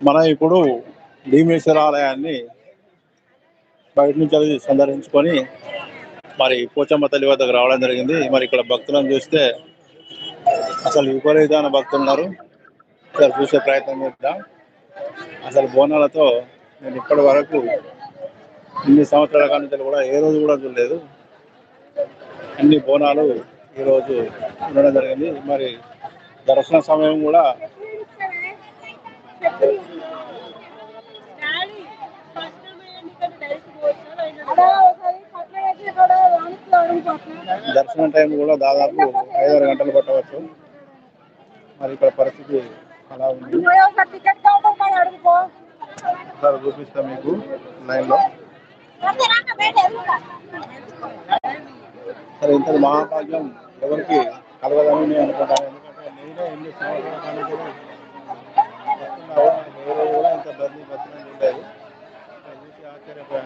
మనం ఇప్పుడు భీమేశ్వర ఆలయాన్ని బయట నుంచి అది సందర్శించుకొని మరి పోచమ్మ తల్లి వద్దకు రావడం జరిగింది. మరి ఇక్కడ భక్తులను చూస్తే అసలు విపరీతమైన భక్తులు ఉన్నారు. ఇక్కడ చూసే ప్రయత్నం చేద్దాం. అసలు బోనాలతో నేను ఇప్పటి వరకు ఇన్ని సంవత్సరాల కానీ కూడా ఏ రోజు కూడా చూడలేదు. అన్ని బోనాలు ఈరోజు ఉండడం జరిగింది. మరి దర్శన సమయం కూడా దర్శనం టైం కూడా దాదాపు ఐదారు గంటలు పట్టవచ్చు. మరి ఇక్కడ పరిస్థితి అలా ఉంది? సార్ చూపిస్తా మీకు లైన్లో. సరే ఇంత మహాభాగ్యం ఎవరికి కలగదని నేను అనుకుంటాను. ఎందుకంటే నేనే ఎన్ని సంవత్సరాలు కూడా ఇంత ధర్మీ బతిన చూడలేదు చూసి ఆశ్చర్యపోయాను.